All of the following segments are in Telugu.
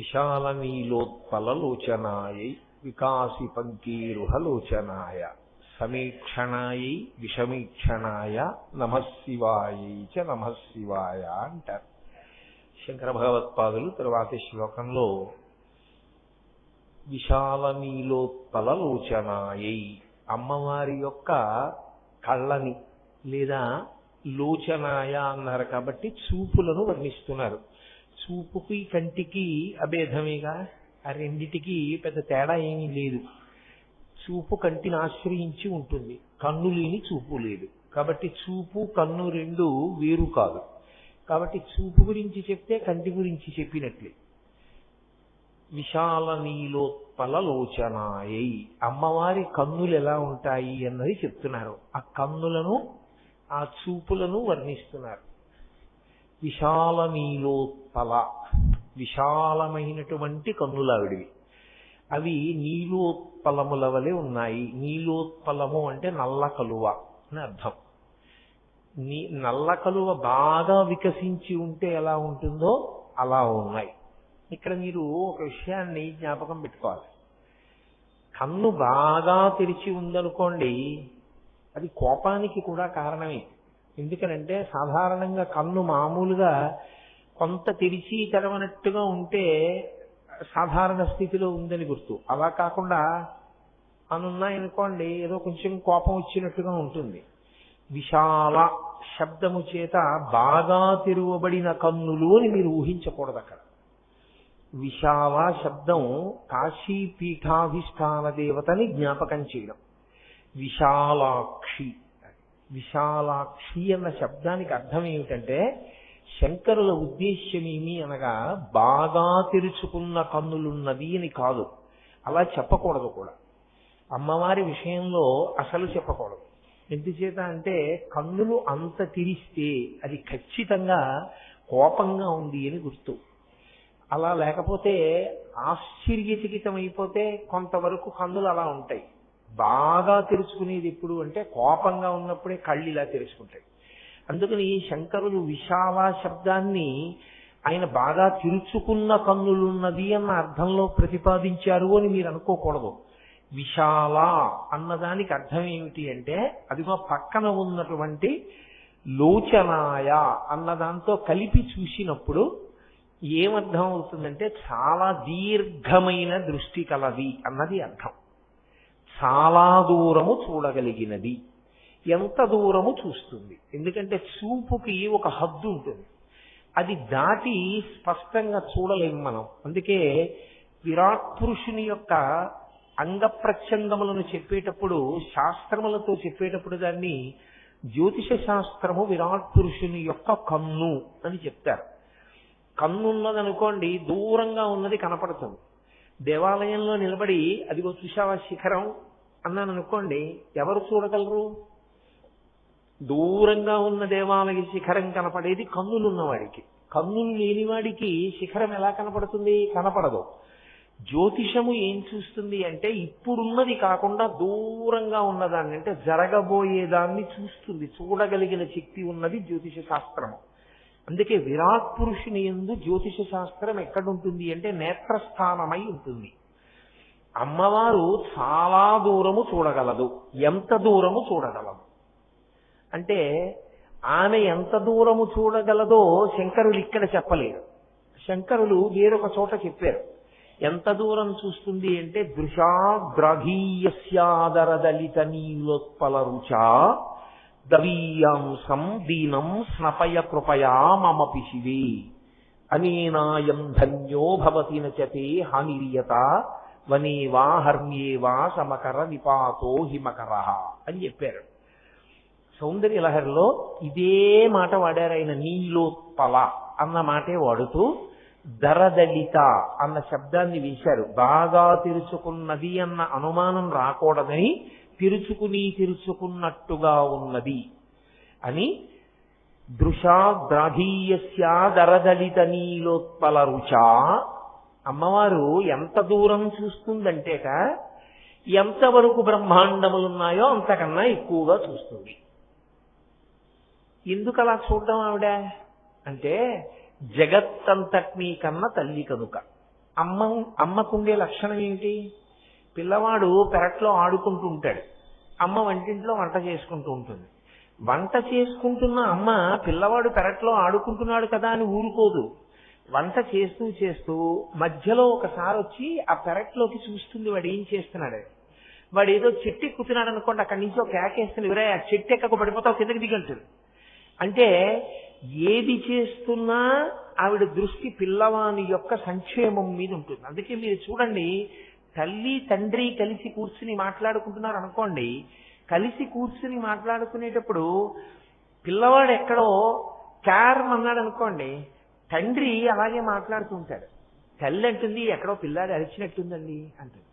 విశాలనీలోత్పలలోచనాయై వికాసి పంకీరుహలోచనాయ సమీక్షణాయై విషమీక్షణాయ నమశివాయై చ నమశివాయ అంటారు. శంకర భగవత్పాదులు తరువాతి శ్లోకంలో విశాలనీలోత్పలలోచనాయై అమ్మవారి యొక్క కళ్ళని లేదా లోచనాయ అన్నారు కాబట్టి చూపులను వర్ణిస్తున్నారు. చూపుకి కంటికి అభేదమేగా ఆ రెండిటికి పెద్ద తేడా ఏమీ లేదు. చూపు కంటిని ఆశ్రయించి ఉంటుంది. కన్ను లేని చూపు లేదు. కాబట్టి చూపు కన్ను రెండు వేరు కాదు. కాబట్టి చూపు గురించి చెప్తే కంటి గురించి చెప్పినట్లే. విశాల నీలోత్పల లోచనాయై. అమ్మవారి కన్నులు ఎలా ఉంటాయి అన్నది చెప్తున్నారు. ఆ కన్నులను ఆ చూపులను వర్ణిస్తున్నారు. విశాల నీలోత్పల విశాలమైనటువంటి కన్నులావిడివి. అవి నీలోత్పలముల వలె ఉన్నాయి. నీలోత్పలము అంటే నల్ల కలువ అని అర్థం. నీ నల్ల కలువ బాగా వికసించి ఉంటే ఎలా ఉంటుందో అలా ఉన్నాయి. ఇక్కడ మీరు ఒక విషయాన్ని జ్ఞాపకం పెట్టుకోవాలి. కన్ను బాగా తెరిచి ఉందనుకోండి అది కోపానికి కూడా కారణమే. ఎందుకనంటే సాధారణంగా కన్ను మామూలుగా కొంత తెరిచి తెరవనట్టుగా ఉంటే సాధారణ స్థితిలో ఉందని గుర్తు. అలా కాకుండా అనున్నాయనుకోండి ఏదో కొంచెం కోపం వచ్చినట్టుగా ఉంటుంది. విశాల శబ్దము చేత బాగా తెరువబడిన కన్నులు అని మీరు ఊహించకూడదు అక్కడ. విశాల శబ్దం కాశీ పీఠాధిష్టాన దేవతని జ్ఞాపకం చేయడం. విశాలాక్షి విశాలాక్షి అన్న శబ్దానికి అర్థం ఏమిటంటే శంకరుల ఉద్దేశ్యం ఏమి అనగా బాగా తెరుచుకున్న కన్నులున్నది అని కాదు. అలా చెప్పకూడదు కూడా. అమ్మవారి విషయంలో అసలు చెప్పకూడదు. ఎందుచేత అంటే కన్నులు అంత తెరిస్తే అది ఖచ్చితంగా కోపంగా ఉంది అని గుర్తు. అలా లేకపోతే ఆశ్చర్యచకితమైపోతే కొంతవరకు కన్నులు అలా ఉంటాయి. బాగా తెరుచుకునేది ఎప్పుడు అంటే కోపంగా ఉన్నప్పుడే కళ్ళు ఇలా తెరుచుకుంటాయి. అందుకని శంకరులు విశాల శబ్దాన్ని ఆయన బాగా తిరుచుకున్న కన్నులున్నది అన్న అర్థంలో ప్రతిపాదించారు అని మీరు అనుకోకూడదు. విశాల అన్నదానికి అర్థం ఏమిటి అంటే అదిగో పక్కన ఉన్నటువంటి లోచనాయ అన్నదాంతో కలిపి చూసినప్పుడు ఏమర్థం అవుతుందంటే చాలా దీర్ఘమైన దృష్టి కలది అన్నది అర్థం. చాలా దూరము చూడగలిగినది. ఎంత దూరము చూస్తుంది? ఎందుకంటే చూపుకి ఒక హద్దు ఉంటుంది. అది దాటి స్పష్టంగా చూడలేము మనం. అందుకే విరాట్ పురుషుని యొక్క అంగ ప్రత్యంగములను చెప్పేటప్పుడు శాస్త్రములతో చెప్పేటప్పుడు దాన్ని జ్యోతిష శాస్త్రము విరాట్ పురుషుని యొక్క కన్ను అని చెప్తారు. కన్ను ఉన్నదనుకోండి దూరంగా ఉన్నది కనపడుతుంది. దేవాలయంలో నిలబడి అదిగో చూసావా శిఖరం? అన్నాను అనుకోండి ఎవరు చూడగలరు? దూరంగా ఉన్న దేవాలయ శిఖరం కనపడేది కన్నులున్నవాడికి. కన్నులు లేనివాడికి శిఖరం ఎలా కనపడుతుంది? కనపడదు. జ్యోతిషము ఏం చూస్తుంది అంటే ఇప్పుడున్నది కాకుండా దూరంగా ఉన్నదాన్ని అంటే జరగబోయేదాన్ని చూస్తుంది. చూడగలిగిన శక్తి ఉన్నది జ్యోతిష శాస్త్రము. అందుకే విరాట్ పురుషుని ఎందు జ్యోతిష శాస్త్రం ఎక్కడుంటుంది అంటే నేత్రస్థానమై ఉంటుంది. అమ్మవారు చాలా దూరము చూడగలదు. ఎంత దూరము చూడగలదు అంటే ఆమె ఎంత దూరము చూడగలదో శంకరులు ఇక్కడ చెప్పలేరు. శంకరులు వేరొక చోట చెప్పారు. ఎంత దూరం చూస్తుంది అంటే దృశాగ్రహీయస్యాదరదలిత నీలోత్పల రుచా దవీయాంసం దీనం స్నపయ కృపయా మమ పిశివి అనేనాయం ధన్యో భవతి నచతే హానిరియత వనేవా హర్మ్యేవా సమకర విపాతో హిమకర అని చెప్పారు. సౌందర్య లహరిలో ఇదే మాట వాడారు ఆయన నీలోత్పల అన్న మాటే వాడుతూ దరదలిత అన్న శబ్దాన్ని వేశారు. బాగా తెరుచుకున్నది అన్న అనుమానం రాకూడదని తెరుచుకుని తెరుచుకున్నట్టుగా ఉన్నది అని దృష ద్రాధీయస్యా దరదలిత నీలోత్పల రుచా అమ్మవారు ఎంత దూరం చూస్తుందంటేట ఎంతవరకు బ్రహ్మాండములున్నాయో అంతకన్నా ఎక్కువగా చూస్తుంది. ఎందుకు అలా చూడడం ఆవిడ? అంటే జగత్తంతటినీ కన్నా తల్లి కనుక. అమ్మ అమ్మకుండే లక్షణం ఏమిటి పిల్లవాడు పెరట్లో ఆడుకుంటూ ఉంటాడు. అమ్మ వంటింట్లో వంట చేసుకుంటూ ఉంటుంది. వంట చేసుకుంటున్న అమ్మ పిల్లవాడు పెరట్లో ఆడుకుంటున్నాడు కదా అని ఊరుకోదు. వంట చేస్తూ చేస్తూ మధ్యలో ఒకసారి వచ్చి ఆ పెరట్లోకి చూస్తుంది వాడు ఏం చేస్తున్నాడు. వాడు ఏదో చెట్టు ఎక్కుతున్నాడు అనుకోండి అక్కడి నుంచి ఒక కేకేస్తుంది ఎవరే ఆ చెట్టు ఎక్కకు పడిపోతావు? కిందకి దిగంటుంది అంటే ఏది చేస్తున్నా ఆవిడ దృష్టి పిల్లవాని యొక్క సంక్షేమం మీద ఉంటుంది. అందుకే మీరు చూడండి తల్లి తండ్రి కలిసి కూర్చుని మాట్లాడుకుంటున్నారు అనుకోండి కలిసి కూర్చుని మాట్లాడుకునేటప్పుడు పిల్లవాడు ఎక్కడో క్యారం అన్నాడు అనుకోండి తండ్రి అలాగే మాట్లాడుతూ ఉంటాడు. తల్లి అంటుంది ఎక్కడో పిల్లాడు అరిచినట్టుందండి అంటుంది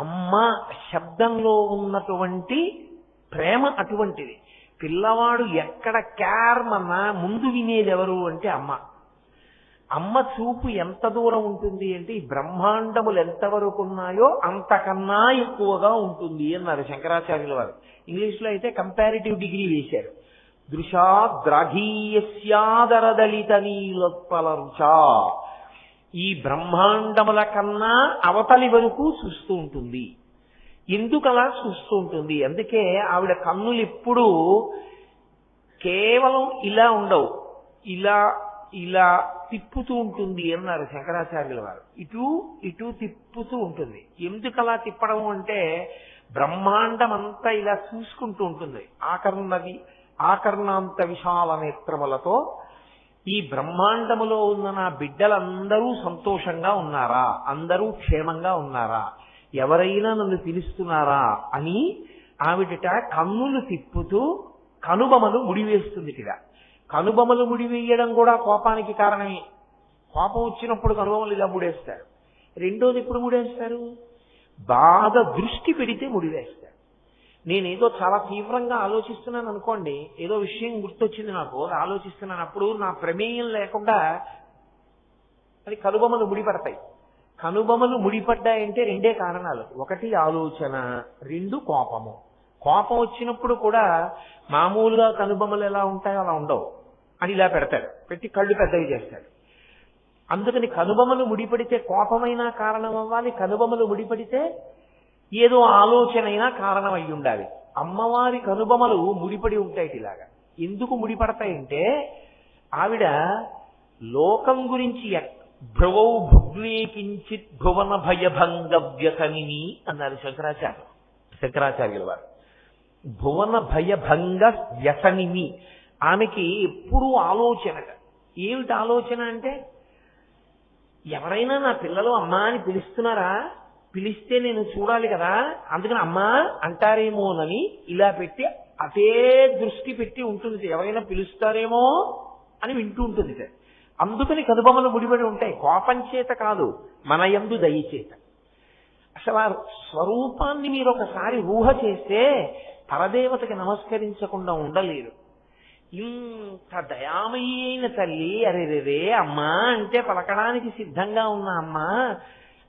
అమ్మ శబ్దంలో ఉన్నటువంటి ప్రేమ అటువంటిది. పిల్లవాడు ఎక్కడ క్యార్మన్నా ముందు వినేది ఎవరు అంటే అమ్మ. అమ్మ చూపు ఎంత దూరం ఉంటుంది అంటే ఈ బ్రహ్మాండములు ఎంతవరకు ఉన్నాయో అంతకన్నా ఎక్కువగా ఉంటుంది అన్నారు శంకరాచార్యుల వారు. ఇంగ్లీష్లో అయితే కంపారిటివ్ డిగ్రీ వేశారు. దృశా ద్రాఘీయస్యాదరదలిత నీలోత్పల రుచా ఈ బ్రహ్మాండముల కన్నా అవతలి వరకు చూస్తూ ఉంటుంది. ఎందుకలా చూస్తూ ఉంటుంది? అందుకే ఆవిడ కన్నులు ఎప్పుడూ కేవలం ఇలా ఉండవు. ఇలా ఇలా తిప్పుతూ ఉంటుంది అన్నారు శంకరాచార్యుల వారు. ఇటు ఇటు తిప్పుతూ ఉంటుంది. ఎందుకు అలా తిప్పడం అంటే బ్రహ్మాండం అంతా ఇలా చూసుకుంటూ ఉంటుంది. ఆఖరున్నది ఆకర్ణాంత విశాల నేత్రములతో ఈ బ్రహ్మాండములో ఉన్న నా బిడ్డలందరూ సంతోషంగా ఉన్నారా? అందరూ క్షేమంగా ఉన్నారా? ఎవరైనా నన్ను పిలుస్తున్నారా అని ఆవిడట కన్నులు తిప్పుతూ కనుబొమలు ముడివేస్తుంది ఇలా కనుబొమలు ముడివేయడం కూడా కోపానికి కారణమే. కోపం వచ్చినప్పుడు కనుబొమలు ఇలా ముడేస్తారు. రెండోది ఎప్పుడు ముడేస్తారు? బాధ దృష్టి పెడితే ముడివేస్తారు. నేనేదో చాలా తీవ్రంగా ఆలోచిస్తున్నాను అనుకోండి ఏదో విషయం గుర్తొచ్చింది నాకు ఆలోచిస్తున్నానప్పుడు ఆలోచిస్తున్నాను అప్పుడు నా ప్రమేయం లేకుండా అది కనుబొమలు ముడిపడతాయి. కనుబొమలు ముడిపడ్డాయంటే రెండే కారణాలు. ఒకటి ఆలోచన రెండు కోపము. కోపం వచ్చినప్పుడు కూడా మామూలుగా కనుబొమలు ఎలా ఉంటాయో అలా ఉండవు. అని ఇలా పెడతాడు. పెట్టి కళ్ళు పెద్దవి చేస్తాడు. అందుకని కనుబొమలు ముడిపడితే కోపమైనా కారణం అవ్వాలి కనుబొమలు ముడిపడితే ఏదో ఆలోచనైనా కారణం అయి ఉండాలి అమ్మవారి కనుబొమలు ముడిపడి ఉంటాయి ఇలాగా. ఎందుకు ముడిపడతాయంటే ఆవిడ లోకం గురించి భ్రువౌ భుగ్నే కించిత్ భువన భయభంగ వ్యసనిని అన్నారు శంకరాచార్య శంకరాచార్యుల వారు. భువన భయభంగ వ్యసనిని ఆమెకి ఎప్పుడూ ఆలోచనట ఏమిటి ఆలోచన అంటే ఎవరైనా నా పిల్లలు అమ్మా అని పిలుస్తున్నారా? పిలిస్తే నేను చూడాలి కదా. అందుకని అమ్మా అంటారేమోనని ఇలా పెట్టి అదే దృష్టి పెట్టి ఉంటుంది ఎవరైనా పిలుస్తారేమో అని వింటూ ఉంటుంది సార్. అందుకని కనుబొమ్మలు ముడిపడి ఉంటాయి. కోపం చేత కాదు మన యందు దయచేత అసలు ఆ స్వరూపాన్ని మీరు ఒకసారి ఊహ చేస్తే పరదేవతకి నమస్కరించకుండా ఉండలేరు. ఇంత దయామయీ అయిన తల్లి అరెరెరే అమ్మా అంటే పలకడానికి సిద్ధంగా ఉన్న అమ్మా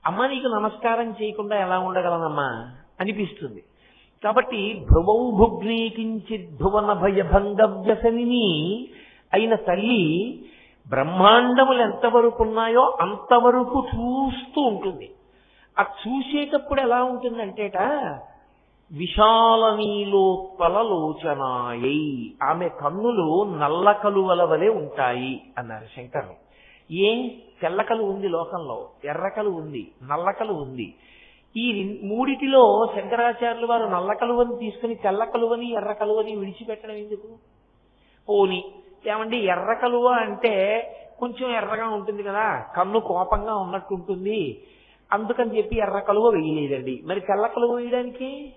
అమ్మ నీకు నమస్కారం చేయకుండా ఎలా ఉండగలనమ్మా? అనిపిస్తుంది. కాబట్టి భ్రువం భుగ్నీ కించిత్ భువన భయభంగ వ్యసనిని అయిన తల్లి బ్రహ్మాండములు ఎంతవరకు ఉన్నాయో అంతవరకు చూస్తూ ఉంటుంది. ఆ చూసేటప్పుడు ఎలా ఉంటుందంటేట విశాల నీలోత్పల లోచనాయై ఆమె కన్నులు నల్ల కలువల వలె ఉంటాయి అన్నారు శంకరులు ఏం తెల్లకలు ఉంది లోకంలో ఎర్రకలు ఉంది నల్లకలు ఉంది. ఈ మూడిటిలో శంకరాచార్యులు వారు నల్ల కలువని తీసుకుని తెల్ల కలువని ఎర్ర కలువని విడిచిపెట్టడం ఎందుకు? పోని ఏమండి ఎర్ర కలువ అంటే కొంచెం ఎర్రగా ఉంటుంది కదా కన్ను కోపంగా ఉన్నట్టు ఉంటుంది అందుకని చెప్పి ఎర్ర కలువ వేయలేదండి. మరి తెల్ల కలువ వేయడానికి?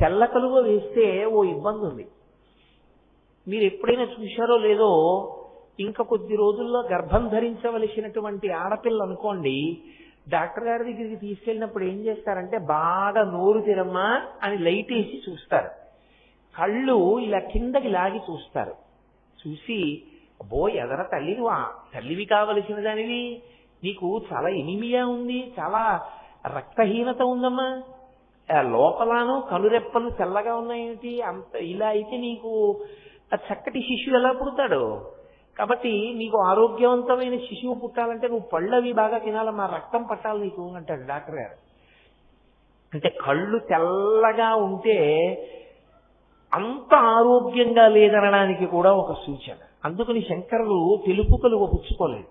తెల్ల కలువ వేస్తే ఓ ఇబ్బంది ఉంది మీరు ఎప్పుడైనా చూశారో లేదో ఇంకా కొద్ది రోజుల్లో గర్భం ధరించవలసినటువంటి ఆడపిల్ల అనుకోండి డాక్టర్ గారి దగ్గరికి తీసుకెళ్ళినప్పుడు ఏం చేస్తారంటే బాగా నోరు తిరమ్మా అని లైట్ వేసి చూస్తారు. కళ్ళు ఇలా కిందకి లాగి చూస్తారు. చూసి అబ్బో ఎదర తల్లి తల్లివి కావలసిన దానివి? నీకు చాలా ఎనిమియా ఉంది చాలా రక్తహీనత ఉందమ్మా. ఆ లోపలను కనురెప్పలు తెల్లగా ఉన్నాయేమిటి? అంత ఇలా అయితే నీకు ఆ చక్కటి శిష్యుడు ఎలా పుడతాడు? కాబట్టి నీకు ఆరోగ్యవంతమైన శిశువు పుట్టాలంటే నువ్వు పళ్ళవి బాగా తినాలమ్మా రక్తం పట్టాలి నీకు అంటాడు డాక్టర్ గారు. అంటే కళ్ళు తెల్లగా ఉంటే అంత ఆరోగ్యంగా లేదనడానికి కూడా ఒక సూచన. అందుకని శంకరులు తెలుపు కలువ పుచ్చుకోలేదు.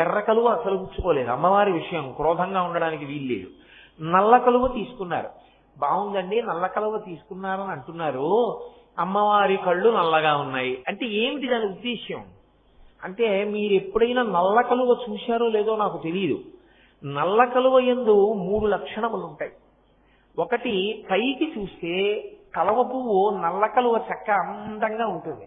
ఎర్ర కలువ అసలు పుచ్చుకోలేదు. అమ్మవారి విషయం క్రోధంగా ఉండడానికి వీల్లేదు నల్ల కలువ తీసుకున్నారు. బాగుందండి నల్ల కలువ తీసుకున్నారని అంటున్నారు. అమ్మవారి కళ్ళు నల్లగా ఉన్నాయి. అంటే ఏమిటి దాని ఉద్దేశ్యం? అంటే మీరు ఎప్పుడైనా నల్ల కలువ చూశారో లేదో నాకు తెలియదు నల్ల కలువ ఎందు మూడు లక్షణములు ఉంటాయి ఒకటి పైకి చూస్తే కలవ పువ్వు నల్ల కలువ చక్క అందంగా ఉంటుంది.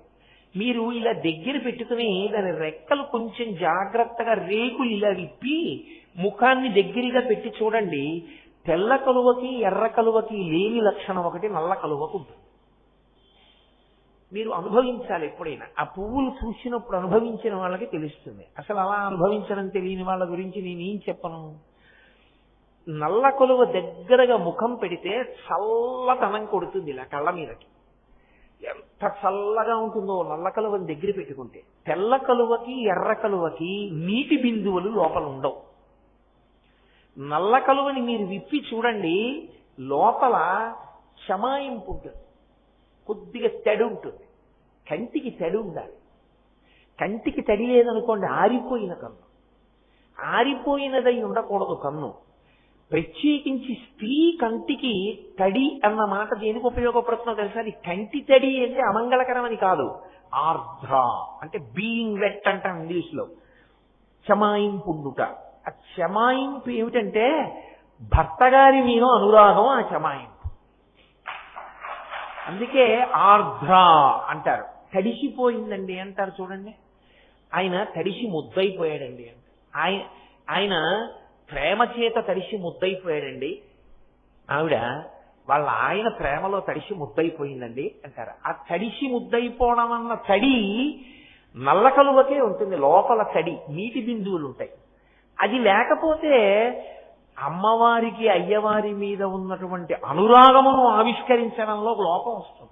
మీరు ఇలా దగ్గర పెట్టుకుని దాని రెక్కలు కొంచెం జాగ్రత్తగా రేకులు ఇలా విప్పి ముఖాన్ని దగ్గరగా పెట్టి చూడండి. తెల్ల కలువకి ఎర్ర కలువకి లేని లక్షణం ఒకటి నల్ల కలువకు ఉంటుంది. మీరు అనుభవించాలి ఎప్పుడైనా. ఆ పువ్వులు చూసినప్పుడు అనుభవించిన వాళ్ళకి తెలుస్తుంది. అసలు అలా అనుభవించడం తెలియని వాళ్ళ గురించి నేనేం చెప్పను? నల్ల కొలువ దగ్గరగా ముఖం పెడితే చల్లతనం కొడుతుంది ఇలా కళ్ళ మీదకి. ఎంత చల్లగా ఉంటుందో నల్ల కలువని దగ్గర పెట్టుకుంటే. తెల్ల కలువకి ఎర్ర కలువకి నీటి బిందువులు లోపల ఉండవు. నల్ల కలువని మీరు విప్పి చూడండి లోపల క్షమాయింపు ఉంటుంది. కొద్దిగా తడి ఉంటుంది. కంటికి తడి ఉండాలి. కంటికి తడి లేదనుకోండి ఆరిపోయిన కన్ను. ఆరిపోయినదై ఉండకూడదు కన్ను. ప్రత్యేకించి స్త్రీ కంటికి తడి అన్న మాట దేనికి ఉపయోగపడుతుందో తెలుసా? అది కంటి తడి అంటే అమంగళకరమని కాదు. ఆర్ద్ర అంటే బీయింగ్ వెట్ అంటాం ఇంగ్లీష్లో ఆ చమాయింపు ఏమిటంటే భర్త గారి మీద అనురాగం ఆ చమాయింపు అందుకే ఆర్ద్ర అంటారు. తడిసిపోయిందండి అంటారు చూడండి. ఆయన తడిసి ముద్దయిపోయాడండి. అంట ఆయన ఆయన ప్రేమ చేత తడిసి ముద్దయిపోయాడండి. ఆవిడ వాళ్ళ ఆయన ప్రేమలో తడిసి ముద్దయిపోయిందండి అంటారు. ఆ తడిసి ముద్దయిపోవడం అన్న తడి నల్ల కలువకే ఉంటుంది లోపల తడి నీటి బిందువులు ఉంటాయి. అది లేకపోతే అమ్మవారికి అయ్యవారి మీద ఉన్నటువంటి అనురాగమును ఆవిష్కరించడంలో లోపం వస్తుంది.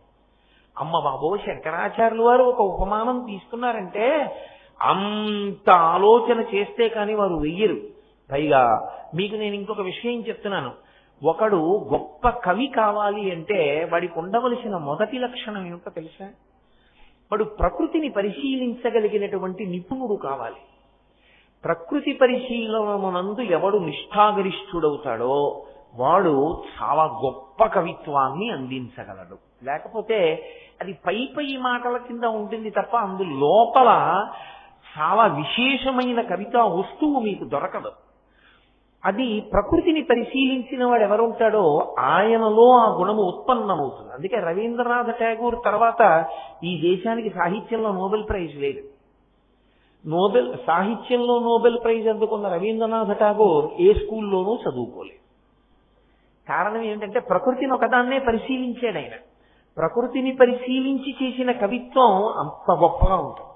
అమ్మ బాబో శంకరాచార్యులు వారు ఒక ఉపమానం తీసుకున్నారంటే అంత ఆలోచన చేస్తే కానీ వారు వెయ్యరు. పైగా మీకు నేను ఇంకొక విషయం చెప్తున్నాను. ఒకడు గొప్ప కవి కావాలి అంటే వాడికి ఉండవలసిన మొదటి లక్షణం ఏమిటో తెలుసా? వాడు ప్రకృతిని పరిశీలించగలిగినటువంటి నిపుణుడు కావాలి. ప్రకృతి పరిశీలనమునందు ఎవడు నిష్ఠాగరిష్ఠుడవుతాడో వాడు చాలా గొప్ప కవిత్వాన్ని అందించగలడు. లేకపోతే అది పై పై మాటల కింద ఉంటుంది తప్ప అందు లోపల చాలా విశేషమైన కవితా వస్తువు మీకు దొరకదు. అది ప్రకృతిని పరిశీలించిన వాడు ఎవరుంటాడో ఆయనలో ఆ గుణము ఉత్పన్నమవుతుంది. అందుకే రవీంద్రనాథ్ ఠాగూర్ తర్వాత ఈ దేశానికి సాహిత్యంలో నోబెల్ ప్రైజ్ లేదు. నోబెల్ సాహిత్యంలో నోబెల్ ప్రైజ్ అందుకున్న రవీంద్రనాథ్ ఠాగూర్ ఏ స్కూల్లోనూ చదువుకోలేదు. కారణం ఏంటంటే ప్రకృతిని ఒకదాన్నే పరిశీలించాడు ఆయన. ప్రకృతిని పరిశీలించి చేసిన కవిత్వం అంత గొప్పగా ఉంటుంది.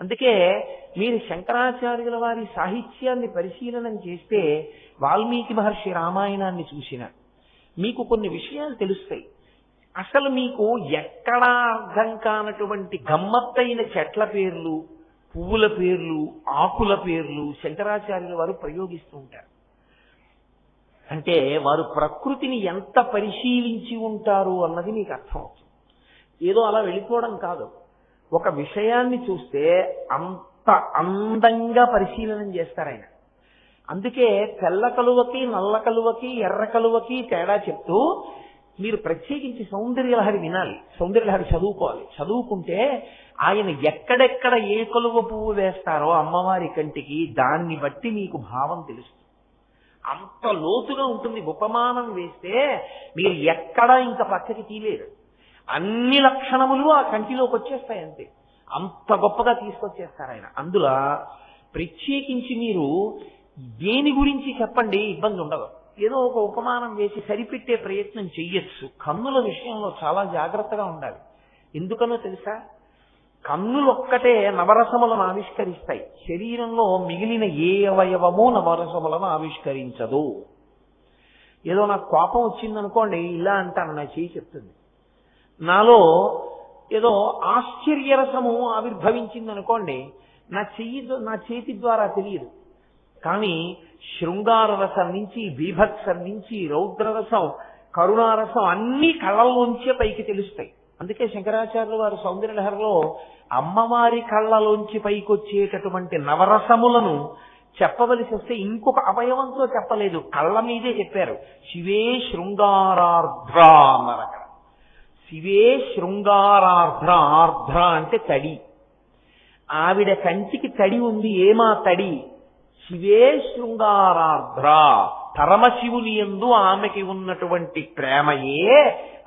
అందుకే మీరు శంకరాచార్యుల వారి సాహిత్యాన్ని పరిశీలనం చేస్తే వాల్మీకి మహర్షి రామాయణాన్ని చూసిన మీకు కొన్ని విషయాలు తెలుస్తాయి. అసలు మీకు ఎక్కడా అర్థం కానటువంటి గమ్మత్తైన చెట్ల పేర్లు పువ్వుల పేర్లు ఆకుల పేర్లు శంకరాచార్యుల వారు ప్రయోగిస్తూ ఉంటారు. అంటే వారు ప్రకృతిని ఎంత పరిశీలించి ఉంటారు అన్నది మీకు అర్థమవుతుంది. ఏదో అలా వెళ్ళిపోవడం కాదు. ఒక విషయాన్ని చూస్తే అంత అందంగా పరిశీలనం చేస్తారు ఆయన. అందుకే తెల్ల కలువకి నల్ల కలువకి ఎర్ర కలువకి తేడా చెప్తూ మీరు ప్రత్యేకించి సౌందర్యలహరి వినాలి. సౌందర్యలహరి చదువుకోవాలి. చదువుకుంటే ఆయన ఎక్కడెక్కడ ఏ కలువ పువ్వు వేస్తారో అమ్మవారి కంటికి దాన్ని బట్టి మీకు భావం తెలుస్తుంది. అంత లోతుగా ఉంటుంది ఉపమానం వేస్తే మీరు ఎక్కడా ఇంకా పక్కకి తీలేరు అన్ని లక్షణములు ఆ కంటిలోకి వచ్చేస్తాయి అంతే. అంత గొప్పగా తీసుకొచ్చేస్తారు ఆయన. అందులో ప్రత్యేకించి మీరు దేని గురించి చెప్పండి ఇబ్బంది ఉండదు. ఏదో ఒక ఉపమానం వేసి సరిపెట్టే ప్రయత్నం చెయ్యొచ్చు. కన్నుల విషయంలో చాలా జాగ్రత్తగా ఉండాలి. ఎందుకనో తెలుసా? కన్నులొక్కటే నవరసములను ఆవిష్కరిస్తాయి. శరీరంలో మిగిలిన ఏ అవయవము నవరసములను ఆవిష్కరించదు. ఏదో నాకు కోపం వచ్చిందనుకోండి ఇలా అంటాను నా చేయి చెప్తుంది. నాలో ఏదో ఆశ్చర్యరసము ఆవిర్భవించిందనుకోండి నా చెయ్యి నా చేతి ద్వారా తెలియదు. కానీ శృంగార రసం నుంచి బీభత్సం నుంచి రౌద్రరసం కరుణారసం అన్ని కళ్ళల్లోంచే పైకి తెలుస్తాయి. అందుకే శంకరాచార్యులు వారు సౌందర్యలహరిలో అమ్మవారి కళ్ళలోంచి పైకొచ్చేటటువంటి నవరసములను చెప్పవలసి వస్తే ఇంకొక అవయవంతో చెప్పలేదు. కళ్ళ మీదే చెప్పారు. శివే శృంగారార్ధ్ర అన్నారు శివే శృంగారార్ధ్ర ఆర్ధ్ర అంటే తడి. ఆవిడ కంటికి తడి ఉంది ఏమా తడి? శివే శృంగారార్ధ్ర. పరమశివుని ఎందు ఆమెకి ఉన్నటువంటి ప్రేమయే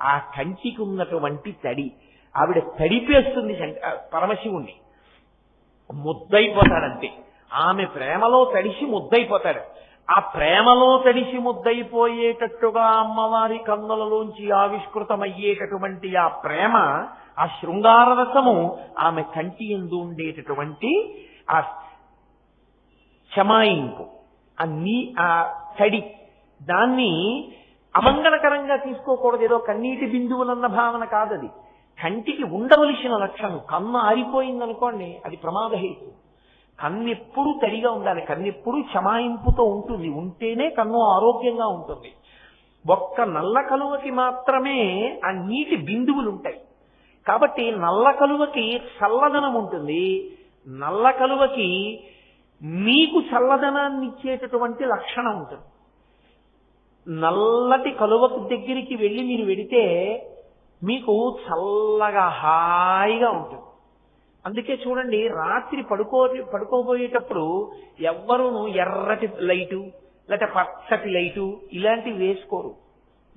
ఆ కంటికి ఉన్నటువంటి తడి. ఆవిడ తడిపేస్తుంది పరమశివుణ్ణి. ముద్దైపోతాడంతే ఆమె ప్రేమలో తడిసి ముద్దైపోతాడు ఆ ప్రేమలో తడిసి ముద్దయిపోయేటట్టుగా అమ్మవారి కన్నులలోంచి ఆవిష్కృతమయ్యేటటువంటి ఆ ప్రేమ ఆ శృంగార రసము ఆమె కంటి ఎందు ఉండేటటువంటి ఆ చమాయింపు ఆ నీ ఆ చడి దాన్ని అమంగళకరంగా తీసుకోకూడదు. ఏదో కన్నీటి బిందువులన్న భావన కాదది. కంటికి ఉండవలసిన లక్షణం. కన్ను ఆరిపోయిందనుకోండి అది ప్రమాదహేతు. కన్నెప్పుడు తడిగా ఉండాలి. కన్నెప్పుడు చమాయింపుతో ఉంటుంది. ఉంటేనే కన్ను ఆరోగ్యంగా ఉంటుంది. ఒక్క నల్ల కలువకి మాత్రమే ఆ నీటి బిందువులు ఉంటాయి కాబట్టి నల్ల కలువకి చల్లదనం ఉంటుంది. నల్ల కలువకి మీకు చల్లదనాన్ని ఇచ్చేటటువంటి లక్షణం ఉంటుంది. నల్లటి కలువకు దగ్గరికి వెళ్ళి మీరు వెడితే మీకు చల్లగా హాయిగా ఉంటుంది. అందుకే చూడండి రాత్రి పడుకో పడుకోబోయేటప్పుడు ఎవ్వరూను ఎర్రటి లైటు లేకపోతే పచ్చటి లైటు ఇలాంటివి వేసుకోరు.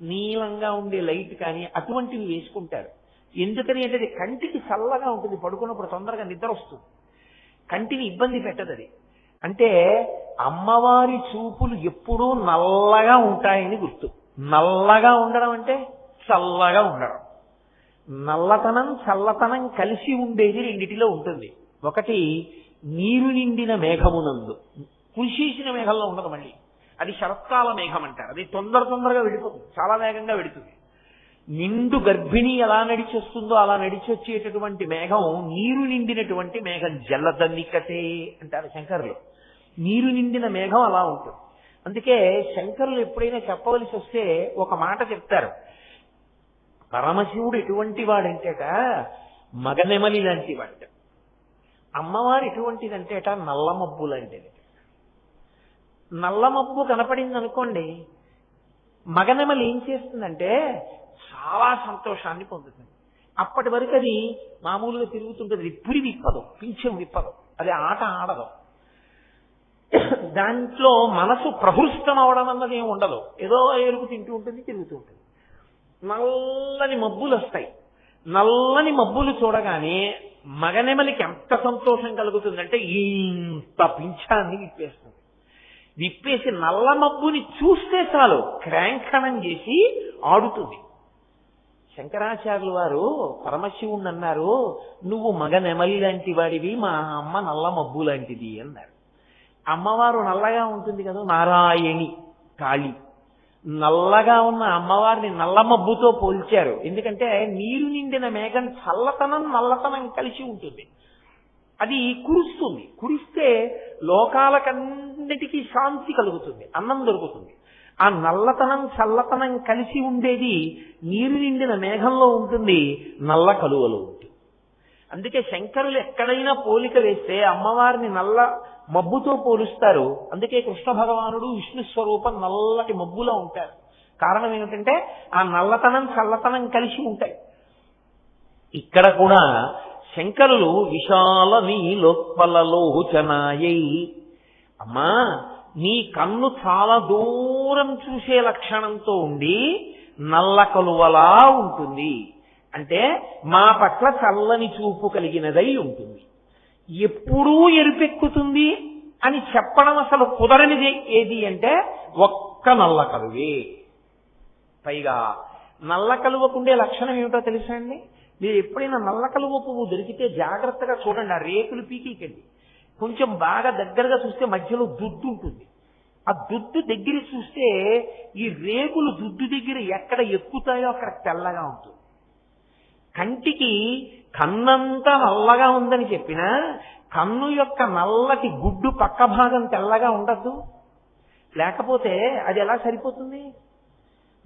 నీలంగా ఉండే లైట్ కానీ అటువంటివి వేసుకుంటారు. ఎందుకని అంటే కంటికి చల్లగా ఉంటుంది. పడుకున్నప్పుడు తొందరగా నిద్ర వస్తుంది. కంటిని ఇబ్బంది పెట్టదు అది అంటే అమ్మవారి చూపులు ఎప్పుడూ నల్లగా ఉంటాయని గుర్తు. నల్లగా ఉండడం అంటే చల్లగా ఉండడం. నల్లతనం చల్లతనం కలిసి ఉండేది రెండిటిలో ఉంటుంది. ఒకటి నీరు నిండిన మేఘమునందు. కుషీసిన మేఘంలో ఉండదు మళ్ళీ. అది శరత్కాల మేఘం అంటారు. అది తొందర తొందరగా వెళ్ళిపోతుంది చాలా వేగంగా వెడుతుంది. నిండు గర్భిణి ఎలా నడిచొస్తుందో అలా నడిచి వచ్చేటటువంటి మేఘం నీరు నిండినటువంటి మేఘం జల్లదన్నికతే అంటారు శంకరులు. నీరు నిండిన మేఘం అలా ఉంటుంది. అందుకే శంకరులు ఎప్పుడైనా చెప్పవలసి వస్తే ఒక మాట చెప్తారు. పరమశివుడు ఎటువంటి వాడంటేట మగనెమలి లాంటి వాడు అమ్మవారు ఎటువంటిదంటేట నల్లమబ్బు లాంటిది నల్ల మబ్బు కనపడింది అనుకోండి మగనెమలి ఏం చేస్తుందంటే చాలా సంతోషాన్ని పొందుతుంది. అప్పటి వరకు అది మామూలుగా తిరుగుతుంటుంది. విప్పురి విప్పదు. పింఛం విప్పదు. అది ఆట ఆడదు. దాంట్లో మనసు ప్రహృష్టం అవడం అన్నది ఏమి ఉండదు. ఏదో ఎరుపు తింటూ ఉంటుంది తిరుగుతూ ఉంటుంది. నల్లని మబ్బులు వస్తాయి. నల్లని మబ్బులు చూడగానే మగనెమలికి ఎంత సంతోషం కలుగుతుందంటే ఇంత పింఛాన్ని విప్పేస్తుంది. విప్పేసి నల్ల మబ్బుని చూస్తే చాలు క్రాంకణం చేసి ఆడుతుంది. శంకరాచార్యులు వారు పరమశివుణ్ణి అన్నారు నువ్వు మగ నెమలి లాంటి వాడివి మా అమ్మ నల్ల మబ్బు లాంటిది అన్నారు. అమ్మవారు నల్లగా ఉంటుంది కదా నారాయణి కాళి. నల్లగా ఉన్న అమ్మవారిని నల్ల మబ్బుతో పోల్చారు. ఎందుకంటే నీరు నిండిన మేఘం చల్లతనం నల్లతనం కలిసి ఉంటుంది. అది కురుస్తుంది. కురిస్తే లోకాలకన్నిటికీ శాంతి కలుగుతుంది అన్నం దొరుకుతుంది. ఆ నల్లతనం చల్లతనం కలిసి ఉండేది నీరు నిండిన మేఘంలో ఉంటుంది నల్ల కలువలో ఉంటుంది. అందుకే శంకరులు ఎక్కడైనా పోలిక వేస్తే అమ్మవారిని నల్ల మబ్బుతో పోలుస్తారు. అందుకే కృష్ణ భగవానుడు విష్ణు స్వరూపం నల్లటి మబ్బులో ఉంటారు. కారణం ఏమిటంటే ఆ నల్లతనం చల్లతనం కలిసి ఉంటాయి. ఇక్కడ కూడా శంకరులు విశాల నీలోత్పలలోచనాయై అమ్మా నీ కన్ను చాలా దూరం చూసే లక్షణంతో ఉండి నల్ల కలువలా ఉంటుంది. అంటే మా పట్ల చల్లని చూపు కలిగినదై ఉంటుంది. ఎప్పుడూ ఎరుపెక్కుతుంది అని చెప్పడం అసలు కుదరనిది ఏది అంటే ఒక్క నల్ల కలువే. పైగా నల్ల కలువకుండే లక్షణం ఏమిటో తెలుసా అండి? మీరు ఎప్పుడైనా నల్ల కలువ పువ్వు దొరికితే జాగ్రత్తగా చూడండి ఆ రేకులు పీకికండి కొంచెం బాగా దగ్గరగా చూస్తే మధ్యలో దుద్దు ఉంటుంది. ఆ దుద్దు దగ్గర చూస్తే ఈ రేకులు దుద్దు దగ్గర ఎక్కడ ఎక్కుతాయో అక్కడ తెల్లగా ఉంటుంది. కంటికి కన్నంతా నల్లగా ఉందని చెప్పినా కన్ను యొక్క నల్లటి గుడ్డు పక్క భాగం తెల్లగా ఉండద్దు. లేకపోతే అది ఎలా సరిపోతుంది?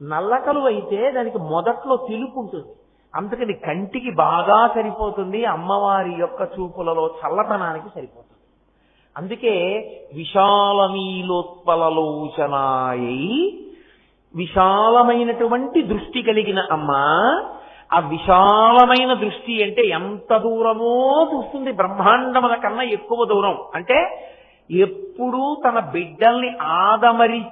నల్లకలు అయితే దానికి మొదట్లో తెలుపు ఉంటుంది. అందుకని కంటికి బాగా సరిపోతుంది అమ్మవారి యొక్క చూపులలో చల్లతనానికి సరిపోతుంది. అందుకే విశాలమీలోత్పలలోచనాయై విశాలమైనటువంటి దృష్టి కలిగిన అమ్మ ఆ విశాలమైన దృష్టి అంటే ఎంత దూరమో చూస్తుంది. బ్రహ్మాండముల కన్నా ఎక్కువ దూరం. అంటే ఎప్పుడూ తన బిడ్డల్ని ఆదమరి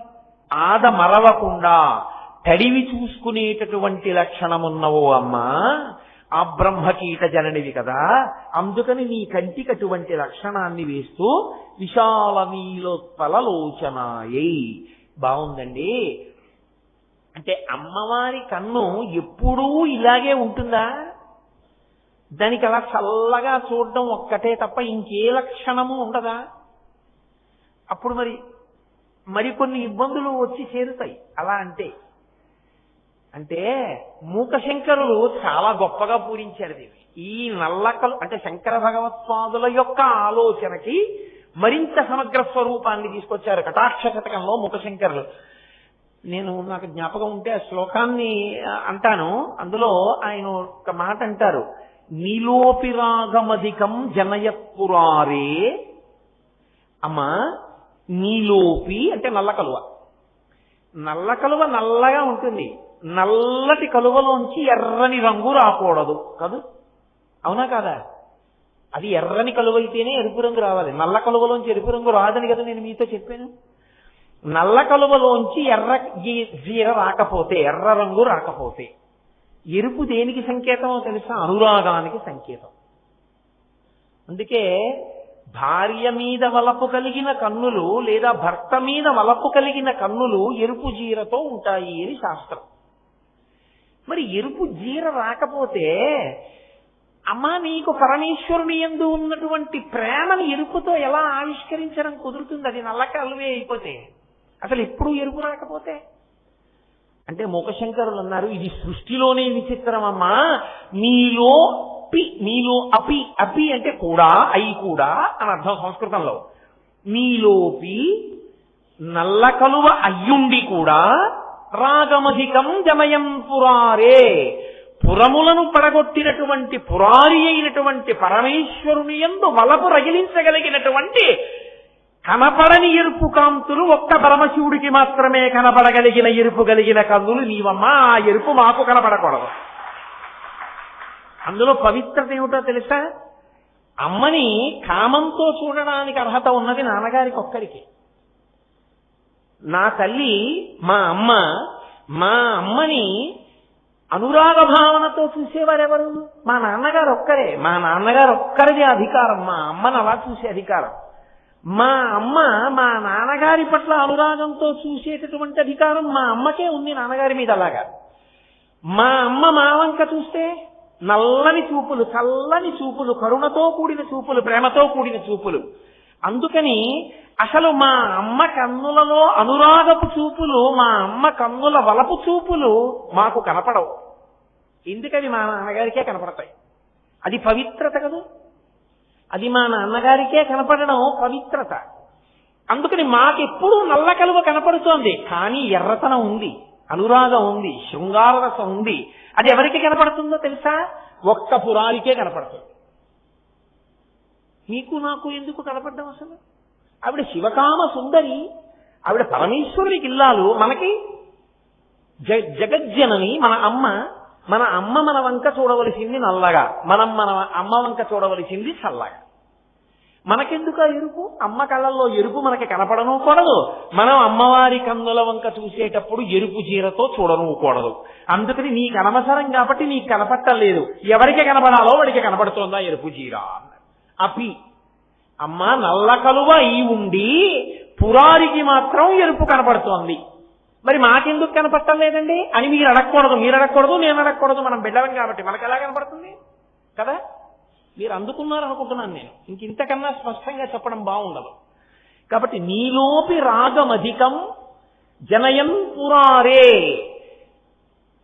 ఆదమరవకుండా తడివి చూసుకునేటటువంటి లక్షణమున్నవో అమ్మా ఆ బ్రహ్మకీట జననివి కదా. అందుకని నీ కంటికి అటువంటి లక్షణాన్ని వేస్తూ విశాలమీలోత్పలలోచనాయై బాగుందండి అంటే అమ్మవారి కన్ను ఎప్పుడూ ఇలాగే ఉంటుందా? దానికి అలా చల్లగా చూడడం ఒక్కటే తప్ప ఇంకే లక్షణము ఉండదా? అప్పుడు మరి మరికొన్ని ఇబ్బందులు వచ్చి చేరుతాయి. అలా అంటే అంటే మూకశంకరులు చాలా గొప్పగా పూరించారు దీన్ని. ఈ నల్లకలు అంటే శంకర భగవత్పాదుల యొక్క ఆలోచనకి మరింత సమగ్ర స్వరూపాన్ని తీసుకొచ్చారు కటాక్ష శతకంలో ముఖశంకరులు నేను నాకు జ్ఞాపకం ఉంటే ఆ శ్లోకాన్ని అంటాను. అందులో ఆయన ఒక మాట అంటారు. నీలోపిరాగమధికం జనయత్పురారే. అమ్మా నీలోపి అంటే నల్ల కలువ. నల్ల కలువ నల్లగా ఉంటుంది. నల్లటి కలువలోంచి ఎర్రని రంగు రాకూడదు. కాదు? అవునా కాదా? అది ఎర్రని కలువ అయితేనే ఎరుపు రంగు రావాలి. నల్ల కలువలోంచి ఎరుపు రంగు రాదని కదా నేను మీతో చెప్పాను. నల్ల కలువలోంచి ఎర్ర గీ- జీర రాకపోతే ఎర్ర రంగు రాకపోతే ఎరుపు దేనికి సంకేతమో తెలుసా? అనురాగానికి సంకేతం. అందుకే భార్య మీద వలపు కలిగిన కన్నులు లేదా భర్త మీద వలపు కలిగిన కన్నులు ఎరుపు జీరతో ఉంటాయి అని శాస్త్రం. మరి ఎరుపు జీర రాకపోతే అమ్మా నీకు పరమేశ్వరుని ఎందు ఉన్నటువంటి ప్రేమను ఎరుపుతో ఎలా ఆవిష్కరించడం కుదురుతుంది? అది నల్ల కలువే అయిపోతే. అసలు ఎప్పుడు ఎరుపు రాకపోతే? అంటే మూకశంకరులు అన్నారు ఇది సృష్టిలోనే విచిత్రం అమ్మా నీలో పి మీలో అపి అపి అంటే కూడా అయి కూడా అని అర్థం సంస్కృతంలో. నీలోపి నల్ల కలువ అయ్యుండి కూడా రాగమధికం జమయం పురారే. పురములను పడగొట్టినటువంటి పురారి అయినటువంటి పరమేశ్వరుని ఎందు వలపు రగిలించగలిగినటువంటి కనపడని ఎరుపు కాంతులు ఒక్క పరమశివుడికి మాత్రమే కనపడగలిగిన ఎరుపు కలిగిన కన్నులు నీవమ్మా ఆ ఎరుపు మాకు కనపడకూడదు. అందులో పవిత్రత ఏమిటో తెలుసా? అమ్మని కామంతో చూడడానికి అర్హత ఉన్నది నాన్నగారికి ఒక్కరికి. నా తల్లి మా అమ్మ మా అమ్మని అనురాగ భావనతో చూసేవారెవరు? మా నాన్నగారు ఒక్కరే. మా నాన్నగారు ఒక్కరిది అధికారం. మా అమ్మని అలా చూసే అధికారం. మా అమ్మ మా నాన్నగారి పట్ల అనురాగంతో చూసేటటువంటి అధికారం మా అమ్మకే ఉంది నాన్నగారి మీద అలాగా. మా అమ్మ మా వంక చూస్తే నల్లని చూపులు చల్లని చూపులు కరుణతో కూడిన చూపులు ప్రేమతో కూడిన చూపులు. అందుకని అసలు మా అమ్మ కన్నులలో అనురాగపు చూపులు మా అమ్మ కన్నుల వలపు చూపులు మాకు కనపడవు. ఎందుకని మా నాన్నగారికే కనపడతాయి? అది పవిత్రత కదా? అది మా నాన్నగారికే కనపడడం పవిత్రత. అందుకని మాకెప్పుడు నల్ల కలువ కనపడుతోంది. కానీ ఎర్రతనం ఉంది అనురాగం ఉంది శృంగారరసం ఉంది. అది ఎవరికి కనపడుతుందో తెలుసా? ఒక్క పురారికే కనపడుతుంది. నీకు నాకు ఎందుకు కనపడ్డం అసలు? ఆవిడ శివకామ సుందరి ఆవిడ పరమేశ్వరుడికి ఇల్లాలు మనకి జ జగజ్జనని మన అమ్మ మన అమ్మ మన వంక చూడవలసింది నల్లగా. మనం మన అమ్మ వంక చూడవలసింది చల్లగా. మనకెందుకు ఎరుపు? అమ్మ కళ్ళల్లో ఎరుపు మనకి కనపడనుకూడదు మనం అమ్మవారి కన్నుల వంక చూసేటప్పుడు ఎరుపు చీరతో చూడనుకూడదు అందుకని నీకు అనవసరం కాబట్టి నీకు కనపట్టలేదు ఎవరికి కనపడాలో వాడికి కనపడుతోందా ఎరుపు చీర అపి అమ్మ నల్ల కలువ ఈ ఉండి పురారికి మాత్రం ఎరుపు కనపడుతోంది. మరి మాకెందుకు కనపట్టలేదండి అని మీరు అడగకూడదు. మీరు అడగకూడదు నేను అడగకూడదు. మనం బిడ్డలం కాబట్టి. మనకు ఎలా కనపడుతుంది? కదా? మీరు అందుకున్నారు అనుకుంటున్నాను నేను. ఇంక ఇంతకన్నా స్పష్టంగా చెప్పడం బాగుండదు. కాబట్టి నీలోపి రాగమధికం జనయం పురారే.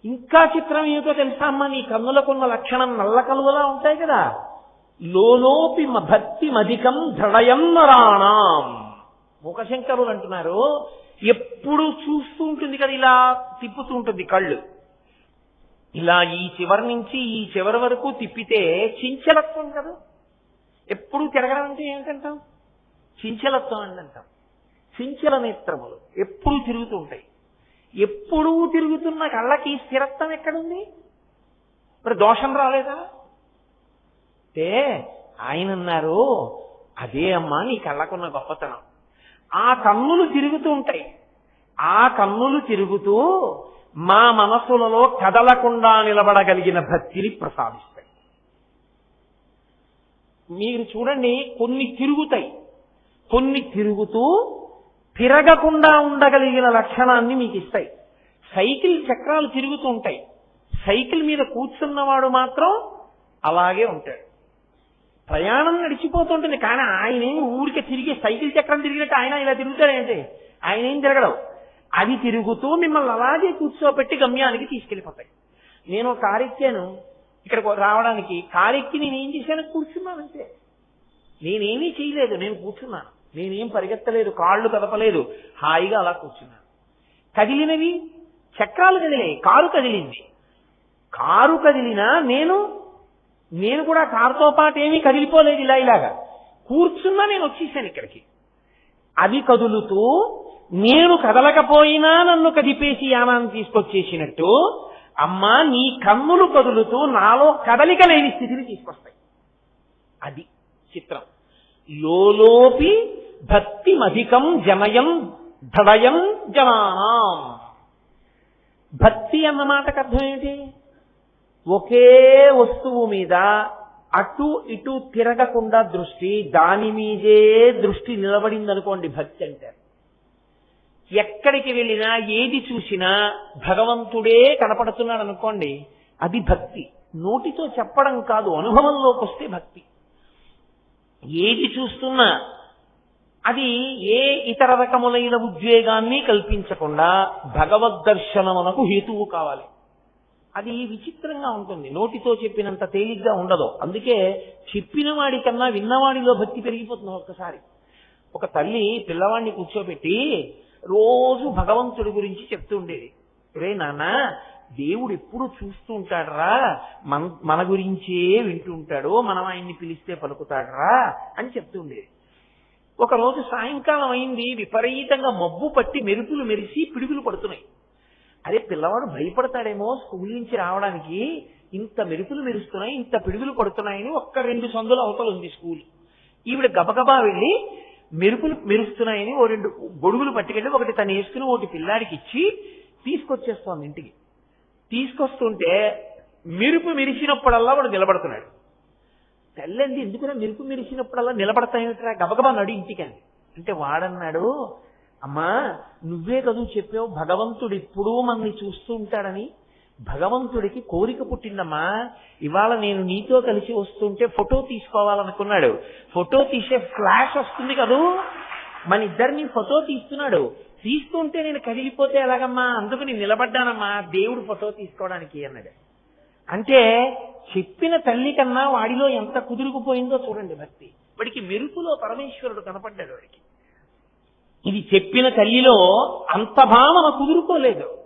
ఇంకా చిత్రం ఏమిటో తెలుసా అమ్మా? నీ కన్నులకున్న లక్షణం నల్ల కలువలా ఉంటాయి కదా. లోలోపి భక్తి మధికం దృఢయం నరాణం. మూకశంకరులు అంటున్నారు ఎప్పుడు చూస్తూ ఉంటుంది కదా ఇలా తిప్పుతూ ఉంటుంది కళ్ళు. ఇలా ఈ చివరి నుంచి ఈ చివరి వరకు తిప్పితే చించలత్వం కదా ఎప్పుడు తిరగడం అంటే ఏంటంటాం చించలత్వం అని అంటాం. చించల నేత్రములు ఎప్పుడు తిరుగుతూ ఉంటాయి. ఎప్పుడూ తిరుగుతున్న కళ్ళకి స్థిరత్వం ఎక్కడుంది? మరి దోషం రాలేదా? అంటే ఆయన అన్నారు అదే అమ్మా నీ కళ్ళకున్న గొప్పతనం. ఆ కన్నులు తిరుగుతూ ఉంటాయి. ఆ కన్నులు తిరుగుతూ మా మనసులలో కదలకుండా నిలబడగలిగిన భక్తిని ప్రసాదిస్తాయి. మీరు చూడండి కొన్ని తిరుగుతాయి. కొన్ని తిరుగుతూ తిరగకుండా ఉండగలిగిన లక్షణాన్ని మీకు ఇస్తాయి. సైకిల్ చక్రాలు తిరుగుతూ ఉంటాయి. సైకిల్ మీద కూర్చున్నవాడు మాత్రం అలాగే ఉంటాడు. ప్రయాణం నడిచిపోతుంటుంది కానీ ఆయన ఏమి ఊరికే తిరిగి సైకిల్ చక్రం తిరిగినట్టు ఆయన ఇలా తిరుగుతాడేంటి? ఆయన ఏం తిరగడం. అది తిరుగుతూ మిమ్మల్ని అలాగే కూర్చోబెట్టి గమ్యానికి తీసుకెళ్ళిపోతాయి నేను కారు ఎక్కాను ఇక్కడికి రావడానికి కారు ఎక్కి నేను ఏం చేశాను? కూర్చున్నానంతే. నేనేమీ చేయలేదు. నేను కూర్చున్నాను. నేనేం పరిగెత్తలేదు. కాళ్ళు కదపలేదు. హాయిగా అలా కూర్చున్నాను. కదిలినవి చక్రాలు కదిలాయి. కారు కదిలింది. కారు కదిలినా నేను నేను కూడా కారుతో పాటు ఏమీ కదిలిపోలేదు ఇలా ఇలాగా. కూర్చున్నా నేను వచ్చేసాను ఇక్కడికి. అవి కదులుతూ నేను కదలకపోయినా నన్ను కదిపేసి యానాన్ని తీసుకొచ్చేసినట్టు అమ్మా నీ కన్నులు కదులుతూ నాలో కదలిక లేని స్థితిని తీసుకొస్తాయి. అది చిత్రం. లోలోపి భక్తి మధికం జనయం ధడయం జనానాం. భక్తి అన్న మాటకు అర్థం ఏంటి? ఒకే వస్తువు మీద అటు ఇటు తిరగకుండా దృష్టి దాని మీదే దృష్టి నిలబడిందనుకోండి భక్తి అంటే. ఎక్కడికి వెళ్ళినా ఏది చూసినా భగవంతుడే కనపడుతున్నాడు అనుకోండి అది భక్తి. నోటితో చెప్పడం కాదు అనుభవంలోకి వస్తే భక్తి. ఏది చూస్తున్నా అది ఏ ఇతర రకములైన ఉద్వేగాన్ని కల్పించకుండా భగవద్ దర్శనమునకు హేతువు కావాలి. అది విచిత్రంగా ఉంటుంది. నోటితో చెప్పినంత తేలిగ్గా ఉండదు. అందుకే చెప్పిన వాడి కన్నా విన్నవాడిలో భక్తి పెరిగిపోతుంది ఒక్కసారి. ఒక తల్లి పిల్లవాడిని కూర్చోబెట్టి రోజు భగవంతుడి గురించి చెప్తూ ఉండేది. రే నాన్న దేవుడు ఎప్పుడు చూస్తూ ఉంటాడరా? మన మన గురించే వింటూ ఉంటాడు మనం ఆయన్ని పిలిస్తే పలుకుతాడరా? అని చెప్తూ ఉండేది. ఒక రోజు సాయంకాలం అయింది. విపరీతంగా మబ్బు పట్టి మెరుపులు మెరిసి పిడుగులు పడుతున్నాయి. అరే పిల్లవాడు భయపడతాడేమో స్కూల్ నుంచి రావడానికి ఇంత మెరుపులు మెరుస్తున్నాయి ఇంత పిడుగులు పడుతున్నాయని ఒక్క రెండు సందులు అవతల ఉంది స్కూల్. ఈవిడ గబగబా వెళ్ళి మెరుపులు మెరుస్తున్నాయని ఓ రెండు గొడుగులు పట్టుకెళ్ళి ఒకటి తను వేసుకుని ఒకటి పిల్లాడికి ఇచ్చి తీసుకొచ్చేస్తోంది ఇంటికి. తీసుకొస్తుంటే మెరుపు మెరిసినప్పుడల్లా వాడు నిలబడుతున్నాడు. తెల్లంది ఎందుకురా మెరుపు మెరిసినప్పుడల్లా నిలబడతాయంటారా? గబగబా నడు ఇంటికి అని. అంటే వాడన్నాడు అమ్మా నువ్వే కదూ చెప్పావు భగవంతుడు ఎప్పుడూ మనల్ని చూస్తూ ఉంటాడని. భగవంతుడికి కోరిక పుట్టిందమ్మా. ఇవాళ నేను నీతో కలిసి వస్తుంటే ఫోటో తీసుకోవాలనుకున్నాడు. ఫోటో తీసే ఫ్లాష్ వస్తుంది కదూ. మన ఇద్దరిని ఫోటో తీస్తున్నాడు. తీస్తుంటే నేను కదిలిపోతే ఎలాగమ్మా? అందుకు నేను నిలబడ్డానమ్మా. దేవుడు ఫోటో తీసుకోవడానికి అన్నాడు. అంటే చెప్పిన తల్లి కన్నా వాడిలో ఎంత కుదురుకుపోయిందో చూడండి భక్తి. వాడికి మెరుపులో పరమేశ్వరుడు కనపడ్డాడు వాడికి. ఇది చెప్పిన తల్లిలో అంత భావన కుదురుకోలేదు.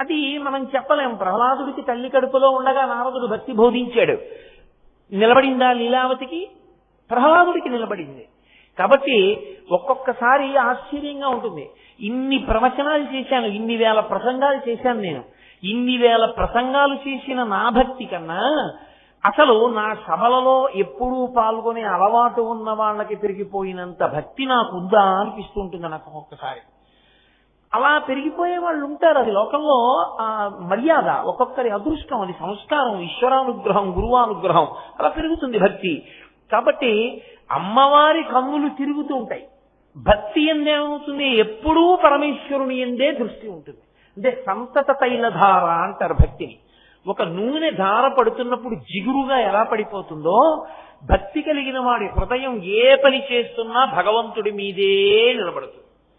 అది మనం చెప్పలేం. ప్రహ్లాదుడికి తల్లి కడుపులో ఉండగా నారదుడు భక్తి బోధించాడు. నిలబడిందా లీలావతికి? ప్రహ్లాదుడికి నిలబడింది. కాబట్టి ఒక్కొక్కసారి ఆశ్చర్యంగా ఉంటుంది. ఇన్ని ప్రవచనాలు చేశాను ఇన్ని వేల ప్రసంగాలు చేశాను నేను. ఇన్ని వేల ప్రసంగాలు చేసిన నా భక్తి కన్నా అసలు నా సభలలో ఎప్పుడూ పాల్గొనే అలవాటు ఉన్న వాళ్ళకి పెరిగిపోయినంత భక్తి నాకు అనిపిస్తుంటుంది అనిపిస్తూ ఉంటుంది నాకు ఒక్కొక్కసారి అలా పెరిగిపోయే వాళ్ళు ఉంటారు. అది లోకంలో ఆ మర్యాద ఒక్కొక్కరి అదృష్టం అది సంస్కారం ఈశ్వరానుగ్రహం గురువానుగ్రహం అలా పెరుగుతుంది భక్తి. కాబట్టి అమ్మవారి కన్నులు తిరుగుతూ ఉంటాయి. భక్తి ఎందేమవుతుంది ఎప్పుడూ పరమేశ్వరుని ఎందే దృష్టి ఉంటుంది. అంటే సంతత తైలధార అంటారు భక్తిని. ఒక నూనె ధార పడుతున్నప్పుడు జిగురుగా ఎలా పడిపోతుందో భక్తి కలిగిన వాడి హృదయం ఏ పని చేస్తున్నా భగవంతుడి మీదే నిలబడుతుంది.